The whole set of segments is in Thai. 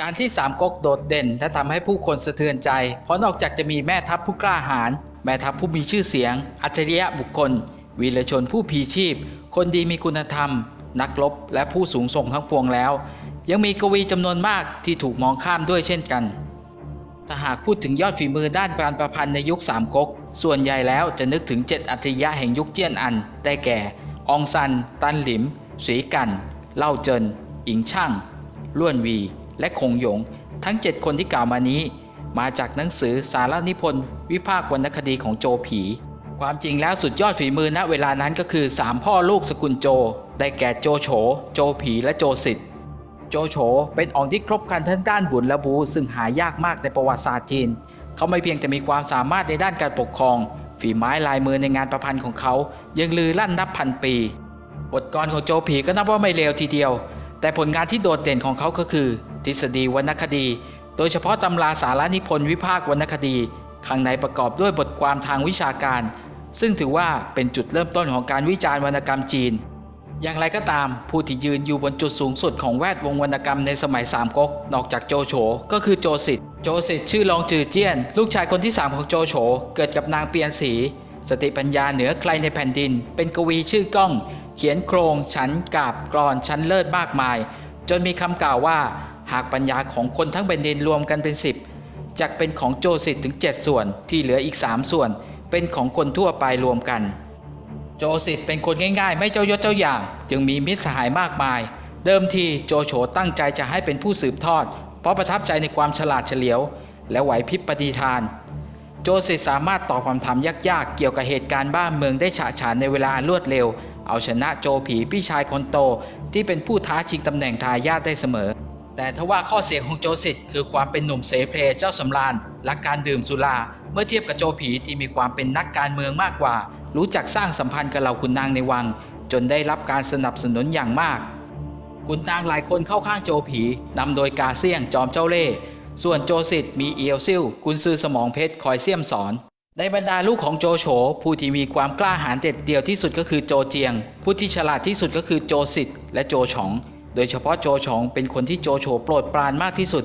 การที่สามก๊กโดดเด่นและทำให้ผู้คนสะเทือนใจ เพราะนอกจากจะมีแม่ทัพผู้กล้าหาญแม่ทัพผู้มีชื่อเสียง อัจฉริยะบุคคล วีรชนผู้พีชีพ คนดีมีคุณธรรม นักรบและผู้สูงส่งทั้งพวงแล้ว ยังมีกวีจำนวนมากที่ถูกมองข้ามด้วยเช่นกันถ้าหากพูดถึงยอดฝีมือด้านการประพันธ์ในยุคสามก๊กส่วนใหญ่แล้วจะนึกถึงเจ็ดอัจฉริยะแห่งยุคเจียนอัน ได้แก่ องซัน ตันหลิมสีกัน เล่าเจิน อิงช่างล้วนวี และคงยง ทั้ง 7 คนที่กล่าวมานี้ มาจากหนังสือสารนิพนธ์วิภาควรรณคดีของโจผี ความจริงแล้วสุดยอดฝีมือณเวลานั้นก็คือ 3 พ่อลูกสกุลโจ ได้แก่โจโฉ โจผีและโจสิทธิ์โจโฉเป็นองค์ที่ครบครันทั้งด้านบุญและบูซึ่งหายากมากในประวัติศาสตร์จีน เขาไม่เพียงแต่มีความสามารถในด้านการปกครอง ฝีไม้ลายมือในงานประพันธ์ของเขา ยังลือลั่นนับพันปี บทกรของโจผีก็นับว่าไม่เลวทีเดียว แต่ผลงานที่โดดเด่นของเขาก็คือ ทฤษฎีวรรณคดี โดยเฉพาะตำราสารานิพนธ์วิภาควรรณคดี ข้างในประกอบด้วยบทความทางวิชาการ ซึ่งถือว่าเป็นจุดเริ่มต้นของการวิจารณ์วรรณกรรมจีน อย่างไรก็ตาม ผู้ที่ยืนอยู่บนจุดสูงสุดของแวดวงวรรณกรรมในสมัยสามก๊กนอกจากโจโฉก็คือโจสิทธิ์โจสิทธิ์ชื่อรองจือเจี้ยน ลูกชายคนที่ 3 ของโจโฉเกิดกับนางเปียนสี สติปัญญาเหนือใครในแผ่นดิน เป็นกวีชื่อก้อง เขียนโครง ฉันกาบกรอนชั้นเลิศมากมาย จนมีคำกล่าวว่า หากปัญญาของคนทั้งแผ่นดินรวมกันเป็น 10จะเป็นของโจสิทธ์ถึง 7 ส่วนที่เหลืออีก 3 ส่วน เป็นของคนทั่วไปรวมกัน โจสิทธ์เป็นคนง่ายๆ ไม่เจ้ายศเจ้าอย่าง จึงมีมิตรสหายมากมาย เดิมทีโจโฉตั้งใจจะให้เป็นผู้สืบทอด เพราะประทับใจในความฉลาดเฉลียว และไหวพริบปฏิทาน โจสิทธ์สามารถตอบคำถามยากๆ เกี่ยวกับเหตุการณ์บ้านเมืองได้ฉะฉานในเวลารวดเร็วเอาชนะโจผีพี่ชายคนโตที่เป็นผู้ท้าชิงตำแหน่งทายาทได้เสมอ แต่ทว่าข้อเสียของโจสิทธ์คือความเป็นหนุ่มเสเพลเจ้าสำราญและการดื่มสุรา เมื่อเทียบกับโจผีที่มีความเป็นนักการเมืองมากกว่า รู้จักสร้างสัมพันธ์กับเหล่าขุนนางในวัง จนได้รับการสนับสนุนอย่างมากขุนนางหลายคนเข้าข้างโจผีนำโดยกาเซียงจอมเจ้าเล่ส่วนโจสิทธ์มีเอียวซิลกุนซือสมองเพชรคอยเสี้ยมสอน ในบรรดาลูกของโจโฉผู้ที่มีความกล้าหาญเด็ดเดี่ยวที่สุดก็คือโจเจียง ผู้ที่ฉลาดที่สุดก็คือโจสิทธ์และโจฉอง โดยเฉพาะโจชองเป็นคนที่โจโฉโปรดปรานมากที่สุด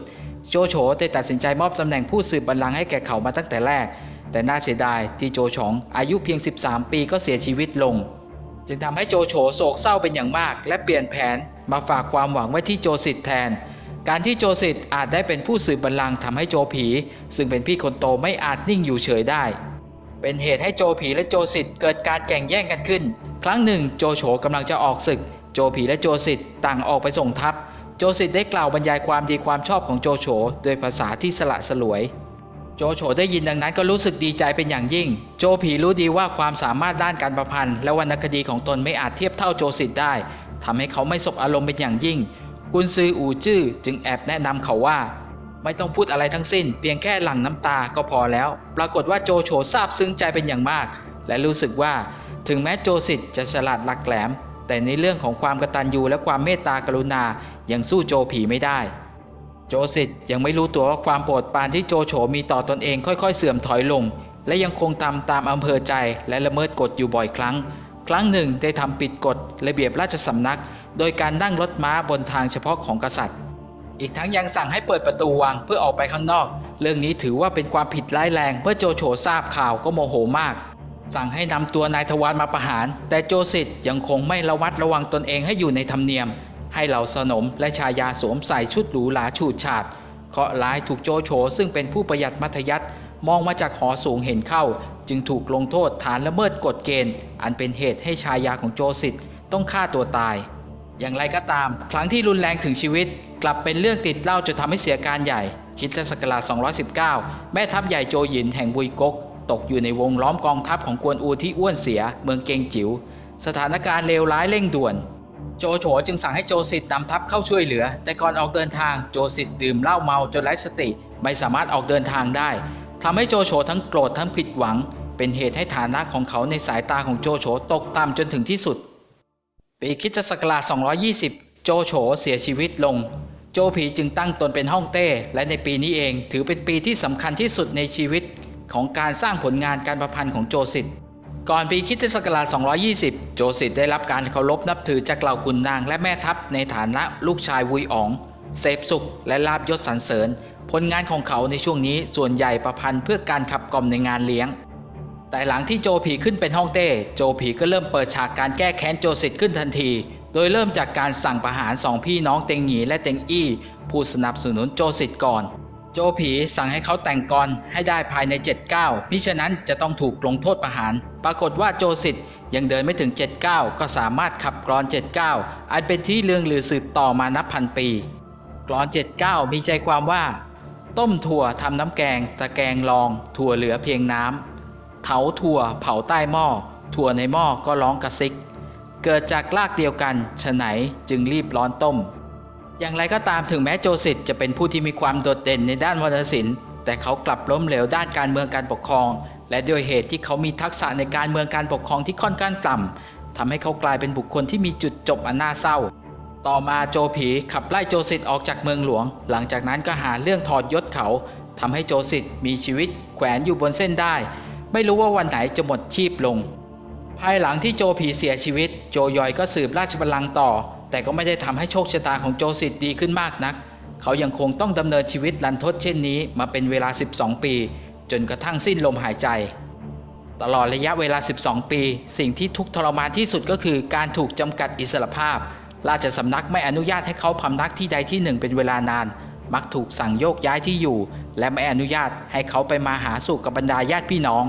โจโฉได้ตัดสินใจมอบตำแหน่งผู้สืบบัลลังก์ให้แก่เขามาตั้งแต่แรก แต่น่าเสียดายที่โจชองอายุเพียง 13 ปีก็เสียชีวิตลง จึงทำให้โจโฉโศกเศร้าเป็นอย่างมาก และเปลี่ยนแผนมาฝากความหวังไว้ที่โจสิทธิ์แทน การที่โจสิทธิ์อาจได้เป็นผู้สืบบัลลังก์ทำให้โจผี ซึ่งเป็นพี่คนโตไม่อาจนิ่งอยู่เฉยได้เป็นเหตุให้โจผีและโจสิทธิ์เกิดการแข่งแย่งกันขึ้น ครั้งหนึ่งโจโฉกำลังจะออกศึก โจผีและโจสิทธ์ต่างออกไปส่งทัพ โจสิทธ์ได้กล่าวบรรยายความดีความชอบของโจโฉโดยภาษาที่สละสลวย โจโฉได้ยินดังนั้นก็รู้สึกดีใจเป็นอย่างยิ่ง โจผีรู้ดีว่าความสามารถด้านการประพันธ์และวรรณคดีของตนไม่อาจเทียบเท่าโจสิทธ์ได้ ทำให้เขาไม่สบอารมณ์เป็นอย่างยิ่ง กุนซืออู่จื้อจึงแอบแนะนำเขาว่า ไม่ต้องพูดอะไรทั้งสิ้น เพียงแค่หลั่งน้ำตาก็พอแล้ว ปรากฏว่าโจโฉซาบซึ้งใจเป็นอย่างมาก และรู้สึกว่า ถึงแม้โจสิทธ์จะฉลาดหลักแหลม แต่ในเรื่องของความกตัญญูและความเมตตากรุณายังสู้โจผีไม่ได้ โจสิทธ์ยังไม่รู้ตัวว่าความโปรดปรานที่โจโฉมีต่อตอนเองค่อยๆ เสื่อมถอยลง และยังคงทำตามอำเภอใจและละเมิดกฎอยู่บ่อยครั้ง ครั้งหนึ่งได้ทำปิดกฎระเบียบราชสำนัก โดยการนั่งรถม้าบนทางเฉพาะของกษัตริย์ อีกทั้งยังสั่งให้เปิดประตูวังเพื่อออกไปข้างนอก เรื่องนี้ถือว่าเป็นความผิดร้ายแรงเมื่อโจโฉทราบข่าวก็โมโหมาก สั่งให้นำตัวนายทวารมาประหาร แต่โจสิทธ์ยังคงไม่ระวัดระวังตนเองให้อยู่ในธรรมเนียม ให้เหล่าสนมและชายาสวมใส่ชุดหรูหราฉูดฉาดเคาะร้ายถูกโจโฉซึ่งเป็นผู้ประหยัดมัธยัติมองมาจากหอสูงเห็นเข้า จึงถูกลงโทษฐานละเมิดกฎเกณฑ์ อันเป็นเหตุให้ชายาของโจสิทธ์ต้องฆ่าตัวตาย อย่างไรก็ตามครั้งที่รุนแรงถึงชีวิต กลับเป็นเรื่องติดเล่าจนทำให้เสียการใหญ่คิดศักลา219 แม่ทัพใหญ่โจหยินแห่งบุยก๊ก ตกอยู่ในวงล้อมกองทัพของกวนอูที่อ้วนเสียเมืองเกงจิว๋วสถานการณ์เลวร้ายเร่งด่วน โจโฉจึงสั่งให้โจสิทธ์นำทัพเข้าช่วยเหลือ แต่ก่อนออกเดินทางโจสิทธิ์ดื่มเหล้าเมาจนไร้สติ ไม่สามารถออกเดินทางได้ทำให้โจโฉทั้งโกรธทั้งผิดหวัง เป็นเหตุให้ฐานะของเขาในสายตาของโจโฉตกต่ำจนถึงที่สุดปีคิตศักราช220 โจโฉเสียชีวิตลง โจผีจึงตั้งตนเป็นฮ่องเต้ และในปีนี้เองถือเป็นปีที่สำคัญที่สุดในชีวิต ของการสร้างผลงานการประพันธ์ของโจสิทธ์ก่อนปีคิศักราช 220 โจสิทธ์ได้รับการเคารพนับถือจากเหล่าขุนนางและแม่ทัพในฐานะลูกชายวุยอ๋อง เสพสุขและลาบยศสรรเสริญ ผลงานของเขาในช่วงนี้ส่วนใหญ่ประพันธ์เพื่อการขับกล่อมในงานเลี้ยง แต่หลังที่โจผีขึ้นเป็นห้องเต้ โจผีก็เริ่มเปิดฉากการแก้แค้นโจสิทธ์ขึ้นทันที โดยเริ่มจากการสั่งประหารสองพี่น้องเต็งหยีและเต็งอี้ผู้สนับสนุนโจสิทธ์ก่อน โจผีสั่งให้เขาแต่งกรให้ได้ภายใน7 9มิฉะนั้นจะต้องถูกลงโทษประหาร ปรากฏว่าโจสิทธิ์ยังเดินไม่ถึง7 9ก็สามารถขับกรอน7 9อันเป็นที่เรื่องลือสืบต่อมานับพันปี กรอน7 9มีใจความว่า ต้มถั่วทำน้ำแกง ตะแกงรอง ถั่วเหลือเพียงน้ำเผาถั่วเผาใต้หม้อ ถั่วในหม้อก็ร้องกระซิก เกิดจากรากเดียวกันฉไหนจึงรีบร้อนต้ม อย่างไรก็ตามถึงแม้โจสิทธ์จะเป็นผู้ที่มีความโดดเด่นในด้านวรรณศิลป์แต่เขากลับล้มเหลวด้านการเมืองการปกครอง และด้วยเหตุที่เขามีทักษะในการเมืองการปกครองที่ค่อนข้างต่ำทำให้เขากลายเป็นบุคคลที่มีจุดจบอันน่าเศร้า ต่อมาโจผีขับไล่โจสิทธ์ออกจากเมืองหลวง หลังจากนั้นก็หาเรื่องถอดยศเขาทำให้โจสิทธ์มีชีวิตแขวนอยู่บนเส้นได้ ไม่รู้ว่าวันไหนจะหมดชีพลง ภายหลังที่โจผีเสียชีวิต โจยอยก็สืบราชบัลลังก์ต่อ แต่ก็ไม่ได้ทำให้โชคชะตาของโจสิทธ์ดีขึ้นมากนัก เขายังคงต้องดำเนินชีวิตลันทดเช่นนี้มาเป็นเวลา 12 ปี จนกระทั่งสิ้นลมหายใจ ตลอดระยะเวลา 12 ปี สิ่งที่ทุกทรมานที่สุดก็คือการถูกจำกัดอิสรภาพ ราชสำนักไม่อนุญาตให้เขาพำนักที่ใดที่หนึ่งเป็นเวลานาน มักถูกสั่งโยกย้ายที่อยู่ และไม่อนุญาตให้เขาไปมาหาสู่กับบรรดาญาติพี่น้อง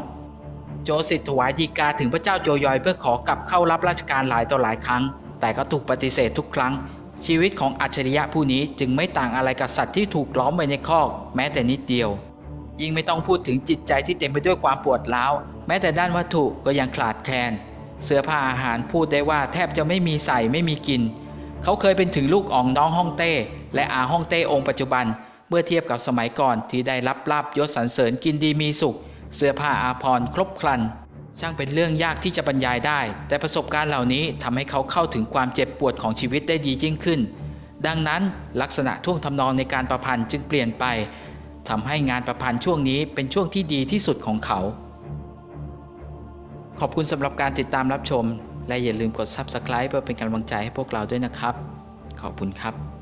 โจสิทธิ์ถวายดีกาถึงพระเจ้าโจยอยเพื่อขอกลับเข้ารับราชการหลายต่อหลายครั้ง แต่ก็ถูกปฏิเสธทุกครั้ง ชีวิตของอัจฉริยะผู้นี้จึงไม่ต่างอะไรกับสัตว์ที่ถูกล้อมไว้ในคอก แม้แต่นิดเดียว ยิ่งไม่ต้องพูดถึงจิตใจที่เต็มไปด้วยความปวดร้าวแม้แต่ด้านวัตถุก็ยังขาดแคลน เสื้อผ้าอาหารพูดได้ว่าแทบจะไม่มีใส่ไม่มีกิน เขาเคยเป็นถึงลูกอ่องน้องฮ่องเต้ และอาฮ่องเต้องค์ปัจจุบัน เมื่อเทียบกับสมัยก่อนที่ได้รับลาบยศสรรเสริญกินดีมีสุข เสื้อผ้าอาภรณ์ครบครัน ช่างเป็นเรื่องยากที่จะบรรยายได้ แต่ประสบการณ์เหล่านี้ทำให้เขาเข้าถึงความเจ็บปวดของชีวิตได้ดียิ่งขึ้น ดังนั้นลักษณะท่วงทำนองในการประพันธ์จึงเปลี่ยนไปทำให้งานประพันธ์ช่วงนี้เป็นช่วงที่ดีที่สุดของเขา ขอบคุณสำหรับการติดตามรับชม และอย่าลืมกด Subscribe เพื่อเป็นกำลังใจให้พวกเราด้วยนะครับ ขอบคุณครับ